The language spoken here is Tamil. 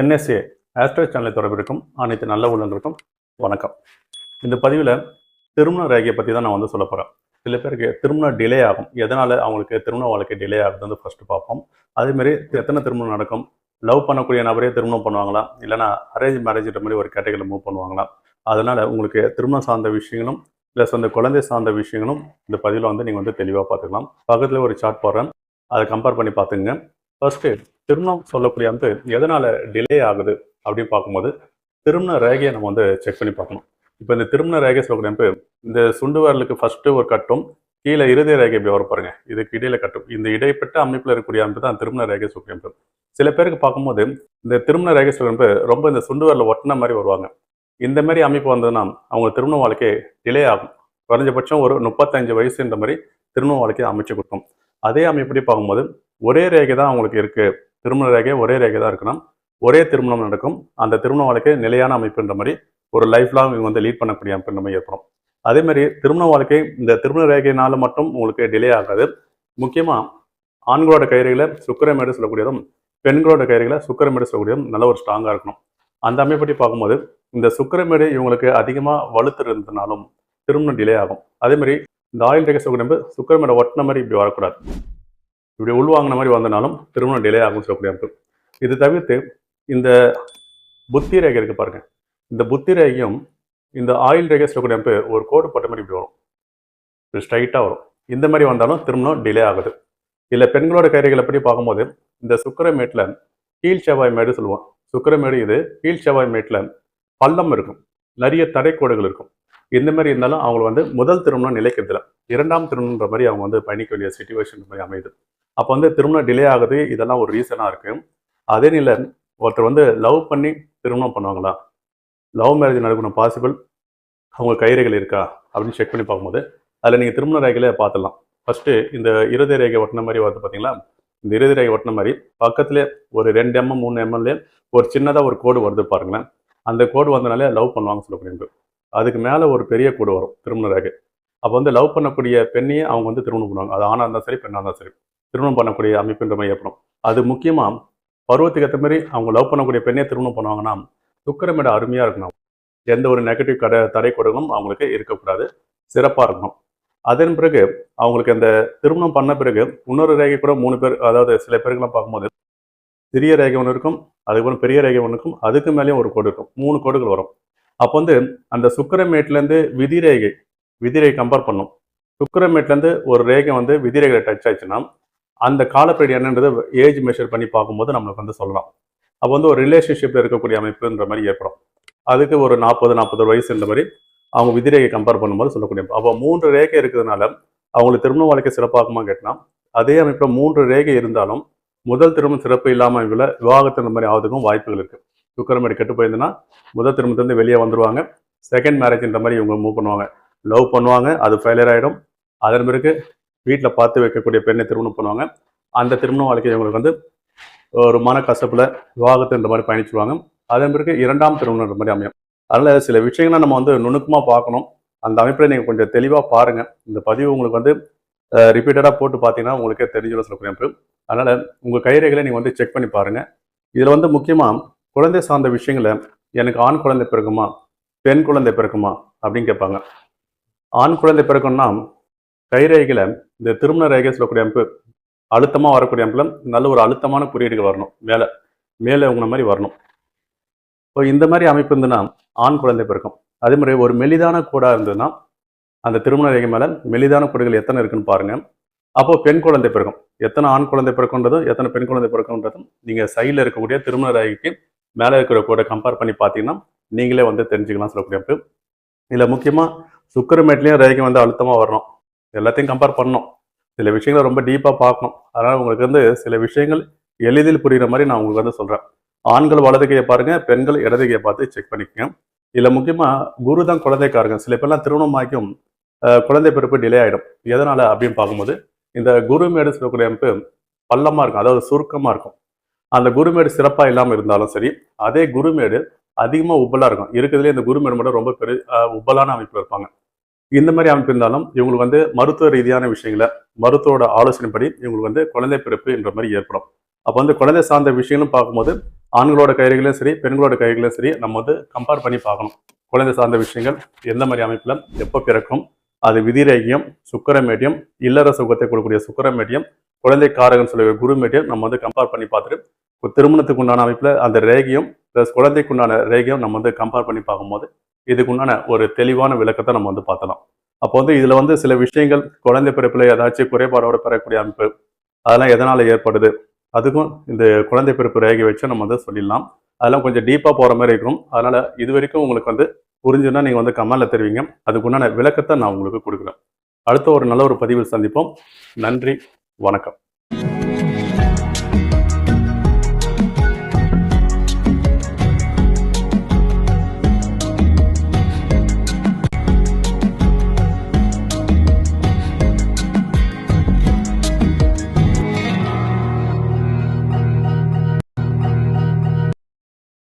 என்எஸ்ஏ ஆஸ்ட்ரோ சேனலை தொடர்பிருக்கும் அனைத்து நல்ல உள்ளங்களுக்கும் வணக்கம். இந்த பதிவில் திருமண ரேகையை பற்றி தான் நான் வந்து சொல்ல போகிறேன் சில பேருக்கு திருமணம் டிலே ஆகும். எதனால் அவங்களுக்கு திருமண வாழ்க்கை டிலே ஆகுது வந்து ஃபஸ்ட்டு பார்ப்போம். அதேமாரி எத்தனை திருமணம் நடக்கும்? லவ் பண்ணக்கூடிய நபரே திருமணம் பண்ணுவாங்களா? இல்லைனா அரேஞ்ச் மேரேஜ்ன்ற மாதிரி ஒரு கேட்டகரியில் மூவ் பண்ணுவாங்களா? அதனால் உங்களுக்கு திருமணம் சார்ந்த விஷயங்களும் ப்ளஸ் அந்த குழந்தை சார்ந்த விஷயங்களும் இந்த பதிவில் வந்து நீங்கள் வந்து தெளிவாக பார்த்துக்கலாம். பக்கத்தில் ஒரு சார்ட் போடுறேன். அதை கம்பேர் பண்ணி பார்த்துங்க ஃபர்ஸ்ட்டு திருமணம் சொல்லக்கூடிய வந்து எதனால் டிலே ஆகுது அப்படின்னு பார்க்கும்போது திருமண ரேகையை நம்ம வந்து செக் பண்ணி பார்க்கணும். இப்போ இந்த திருமண ரேகை சொல்லக்கூடிய வந்து இந்த சுண்டு வரலுக்கு ஃபர்ஸ்ட்டு ஒரு கட்டும் கீழே இருதய ரேகை இப்படி வர பாருங்க. இதுக்கு இடையில கட்டும். இந்த இடைப்பட்ட அமைப்பில் இருக்கக்கூடிய அமைப்பு தான் திருமண ரேகை சொல்லக்கூடிய அமைப்பு. சில பேருக்கு பார்க்கும்போது இந்த திருமண ரேகை சொல்லக்கூடிய ரொம்ப இந்த சுண்டு வரல ஒட்டின மாதிரி வருவாங்க. இந்த மாதிரி அமைப்பு வந்ததுன்னா அவங்க திருமண வாழ்க்கை டிலே ஆகும். குறைஞ்சபட்சம் ஒரு முப்பத்தஞ்சு வயசுன்ற மாதிரி திருமண வாழ்க்கையை அமைச்சு கொடுக்கும். அதே அமைப்படி பார்க்கும்போது ஒரே ரேகை தான் அவங்களுக்கு இருக்கு. திருமண ரேகை ஒரே ரேகை தான் இருக்கணும். ஒரே திருமணம் நடக்கும். அந்த திருமண வாழ்க்கை நிலையான அமைப்புன்ற மாதிரி ஒரு லைஃப் லாங் இவங்க வந்து லீட் பண்ணக்கூடிய அமைப்புன்ற மாதிரி ஏற்படும். அதே மாதிரி திருமண வாழ்க்கை இந்த திருமண ரேகையினால மட்டும் உங்களுக்கு டிலே ஆகாது. முக்கியமாக ஆண்களோட கயிறுகளை சுக்கரமேடு சொல்லக்கூடியதும் பெண்களோட கயிறுகளை சுக்கரமேடு சொல்லக்கூடியதும் நல்ல ஒரு ஸ்ட்ராங்காக இருக்கணும். அந்த அமைப்படி பார்க்கும்போது இந்த சுக்கரமேடு இவங்களுக்கு அதிகமாக வலுத்து இருந்ததுனாலும் திருமணம் டிலே ஆகும். அதேமாதிரி இந்த ஆயில் ரேகை சுக்கரம்பு சுக்கரமேடை ஒட்டின மாதிரி இப்படி வரக்கூடாது. இப்படி உள்வாங்கின மாதிரி வந்தனாலும் திருமணம் டிலே ஆகும் சொல்லக்கூடிய அமைப்பு. இது தவிர்த்து இந்த புத்தி ரேகை இருக்கு பாருங்க. இந்த புத்தி ரேகையும் இந்த ஆயில் ரேகை சொல்லக்கூடிய அமைப்பு ஒரு கோடு போட்ட மாதிரி இப்படி வரும். இப்படி ஸ்ட்ரைட்டாக வரும். இந்த மாதிரி வந்தாலும் திருமணம் டிலே ஆகுது. இல்லை பெண்களோட கைரைகளை பற்றி பார்க்கும்போது இந்த சுக்கரமேட்டில் கீழ் செவ்வாய் மேடு சொல்லுவோம். சுக்கரமேடு இது கீழ் செவ்வாய் மேட்டில் பள்ளம் இருக்கும். நிறைய தடைக்கோடுகள் இருக்கும். இந்த மாதிரி இருந்தாலும் அவங்க வந்து முதல் திருமணம் நிலைக்கிறதுல இரண்டாம் திருமணம்ன்ற மாதிரி அவங்க வந்து பயணிக்க வேண்டிய சுச்சுவேஷன் மாதிரி அமையுது. அப்போ வந்து திருமணம் டிலே ஆகுது இதெல்லாம் ஒரு ரீசனாக இருக்கு. அதே நிலை ஒருத்தர் வந்து லவ் பண்ணி திருமணம் பண்ணுவாங்களா? லவ் மேரேஜ் நடக்கணும் பாசிபிள் அவங்க கைரேகைகள் இருக்கா? அப்படின்னு செக் பண்ணி பார்க்கும்போது அதில் நீங்கள் திருமண ரேகையில பார்த்துடலாம். ஃபர்ஸ்ட்டு இந்த இருதய ரேகை ஒட்டின மாதிரி வந்து பார்த்தீங்களா? இந்த இருதய ஒட்டின மாதிரி பக்கத்துலேயே ஒரு ரெண்டு எம்எம் மூணு எம்எல்ஏ ஒரு சின்னதாக ஒரு கோடு வருது பாருங்களேன். அந்த கோடு வந்தனாலே லவ் பண்ணுவாங்க சொல்லக்கூடிய அதுக்கு மேலே ஒரு பெரிய கோடு வரும் திருமண ரேகை. அப்போ வந்து லவ் பண்ணக்கூடிய பெண்ணையே அவங்க வந்து திருமணம் பண்ணுவாங்க. அது ஆணாக இருந்தாலும் சரி பெண்ணாக இருந்தாலும் சரி. திருமணம் பண்ணக்கூடிய அமைப்புன்ற மாதிரி ஏற்படும். அது முக்கியமாக பருவத்துக்கு ஏற்ற மாதிரி அவங்க லவ் பண்ணக்கூடிய பெண்ணே திருமணம் பண்ணுவாங்கன்னா துக்கரமிட அருமையாக இருக்கணும். எந்த ஒரு நெகட்டிவ் கடை தடை கொடுகளும் அவங்களுக்கு இருக்கக்கூடாது. சிறப்பாக இருக்கணும். அதன் பிறகு அவங்களுக்கு அந்த திருமணம் பண்ண பிறகு இன்னொரு ரேகை கூட மூணு பேர் அதாவது சில பேருக்குலாம் பார்க்கும்போது சிறிய ரேகை ஒன்று இருக்கும் அதுக்கப்புறம் பெரிய ரேகை ஒன்று இருக்கும் அதுக்கு மேலேயும் ஒரு கோடு இருக்கும் மூணு கோடுகள் வரும். அப்போ வந்து அந்த சுக்கரமேட்லேருந்து விதி ரேகை கம்பேர் பண்ணும். சுக்கரமேட்லேருந்து ஒரு ரேகை வந்து விதிரேகை டச் ஆச்சுன்னா அந்த காலப்பீரியட் என்னன்றது ஏஜ் மெஷர் பண்ணி பார்க்கும்போது நம்மளுக்கு வந்து சொல்லலாம். அப்போ வந்து ஒரு ரிலேஷன்ஷிப்பில் இருக்கக்கூடிய அமைப்புன்ற மாதிரி ஏற்படும். அதுக்கு ஒரு நாற்பது நாற்பது வயசுன்ற மாதிரி அவங்க விதிரேகை கம்பேர் பண்ணும்போது சொல்லக்கூடிய அப்போ மூன்று ரேகை இருக்கிறதுனால அவங்களுக்கு திருமண வாழ்க்கை சிறப்பாகுமா கேட்டால் அதே அமைப்பில் மூன்று ரேகை இருந்தாலும் முதல் திருமணம் சிறப்பு இல்லாமல் இவ்வளோ விவாகத்தின் மாதிரி ஆகுதுக்கும் வாய்ப்புகள் இருக்குது சுக்கரமேடு கெட்டு போயிருந்ததுன்னா முதல் திருமணத்துலேருந்து வெளியே வந்துடுவாங்க செகண்ட் மேரேஜ்ன்ற மாதிரி இவங்க மூவ் பண்ணுவாங்க. லவ் பண்ணுவாங்க அது ஃபெயிலியர் ஆகிடும் அதன் பிறகு வீட்டில் பார்த்து வைக்கக்கூடிய பெண்ணை திருமணம் பண்ணுவாங்க. அந்த திருமண வாழ்க்கை இவங்களுக்கு வந்து ஒரு மன கசப்பில் விவாகத்துன்ற மாதிரி பயணிச்சுடுவாங்க அதன் பிறகு இரண்டாம் திருமணம்ன்ற மாதிரி அமையும். அதனால் சில விஷயங்களை நம்ம வந்து நுணுக்கமாக பார்க்கணும். அந்த அமைப்பில் நீங்கள் கொஞ்சம் தெளிவாக பாருங்கள் இந்த பதிவு உங்களுக்கு வந்து ரிப்பீட்டடாக போட்டு பார்த்தீங்கன்னா உங்களுக்கே தெரிஞ்சிடும் சில குறிப்பு. அதனால் உங்கள் கைரேகளை நீங்கள் வந்து செக் பண்ணி பாருங்கள் இதில் வந்து முக்கியமாக குழந்தை சார்ந்த விஷயங்களை எனக்கு ஆண் குழந்தை பிறக்குமா? பெண் குழந்தை பிறக்குமா? அப்படின்னு கேட்பாங்க. ஆண் குழந்தை பிறக்கும்னா கைரேகையில் இந்த திருமண ரேகை சொல்லக்கூடிய அமைப்பு அழுத்தமாக வரக்கூடிய அமைப்பில் நல்ல ஒரு அழுத்தமான குறியீடுகள் வரணும். மேலே மேலே உங்களை மாதிரி வரணும். இப்போ இந்த மாதிரி அமைப்பு இருந்ததுன்னா ஆண் குழந்தை பிறக்கும் அதே மாதிரி ஒரு மெலிதான கூடாக இருந்ததுன்னா அந்த திருமண ரேகை மேலே மெலிதான கூடுகள் எத்தனை இருக்குன்னு பாருங்கள் அப்போது பெண் குழந்தை பிறக்கும் எத்தனை ஆண் குழந்தை பிறக்குன்றதும் எத்தனை பெண் குழந்தை பிறக்குன்றதும் நீங்கள் சைடில் இருக்கக்கூடிய திருமண ரேகைக்கு மேலே இருக்கிற கூட கம்பேர் பண்ணி பார்த்தீங்கன்னா நீங்களே வந்து தெரிஞ்சுக்கலாம் சொல்லக்கூடிய அமைப்பு. இதில் முக்கியமாக சுக்கரமேட்லேயும் ரேகை வந்து அழுத்தமாக வரணும். எல்லாத்தையும் கம்பேர் பண்ணணும். சில விஷயங்களை ரொம்ப டீப்பாக பார்க்கணும். அதனால் உங்களுக்கு வந்து சில விஷயங்கள் எளிதில் புரிகிற மாதிரி நான் உங்களுக்கு வந்து சொல்கிறேன் ஆண்கள் வலது கையை பாருங்க பெண்கள் இடது கையை பார்த்து செக் பண்ணிக்கோங்க. இதில் முக்கியமாக குரு தான் குழந்தைக்காரங்க. சில பேர்லாம் திருமணம் ஆகியும் குழந்தை பிறப்பு டிலே ஆகிடும் எதனால் அப்படின்னு பார்க்கும்போது இந்த குருமேடு சொல்லக்கூடிய அமைப்பு பள்ளமாக இருக்கும். அதாவது சுருக்கமாக இருக்கும். அந்த குருமேடு சிறப்பாக இல்லாமல் இருந்தாலும் சரி அதே குருமேடு அதிகமாக உப்பலாக இருக்கும். இருக்கிறதுலே இந்த குருமேடு மட்டும் ரொம்ப பெரிய உப்பலான அமைப்பில் இருப்பாங்க. இந்த மாதிரி அமைப்பு இருந்தாலும் இவங்களுக்கு வந்து மருத்துவ ரீதியான விஷயங்களை மருத்துவோட ஆலோசனைப்படி இவங்களுக்கு வந்து குழந்தை பிறப்பு என்ற மாதிரி ஏற்படும். அப்போ வந்து குழந்தை சார்ந்த விஷயங்களும் பார்க்கும்போது ஆண்களோட கைகளையும் சரி பெண்களோட கைகளையும் சரி நம்ம வந்து கம்பேர் பண்ணி பார்க்கணும். குழந்தை சார்ந்த விஷயங்கள் எந்த மாதிரி அமைப்பில் எப்போ பிறக்கும் அது விதிரேகியம் சுக்கரமேடியம் இல்லற சுகத்தை கொடுக்கக்கூடிய சுக்கரமேடியம் குழந்தை காரகன் குரு குருமேடியம் நம்ம வந்து கம்பேர் பண்ணி பார்த்துட்டு திருமணத்துக்கு உண்டான அமைப்பில் அந்த ரேகியம் ப்ளஸ் குழந்தைக்கு உண்டான ரேகியம் நம்ம வந்து கம்பேர் பண்ணி பார்க்கும்போது இதுக்கு உண்டான ஒரு தெளிவான விளக்கத்தை நம்ம வந்து பார்த்தலாம் அப்போ வந்து இதில் வந்து சில விஷயங்கள் குழந்தை பிறப்பில் ஏதாச்சும் குறைபாடோட பெறக்கூடிய அமைப்பு அதெல்லாம் எதனால் ஏற்படுது? அதுக்கும் இந்த குழந்தை பிறப்பு ரேகை வச்சு நம்ம வந்து சொல்லிடலாம். அதெல்லாம் கொஞ்சம் டீப்பாக போகிற மாதிரி இருக்கும். அதனால் இது வரைக்கும் உங்களுக்கு வந்து புரிஞ்சுன்னா நீங்கள் வந்து கமெண்டில் தெரிவிங்க. அதுக்குண்டான விளக்கத்தை நான் உங்களுக்கு கொடுக்குறேன். அடுத்த ஒரு நல்ல ஒரு பதிவில் சந்திப்போம். நன்றி. வணக்கம்.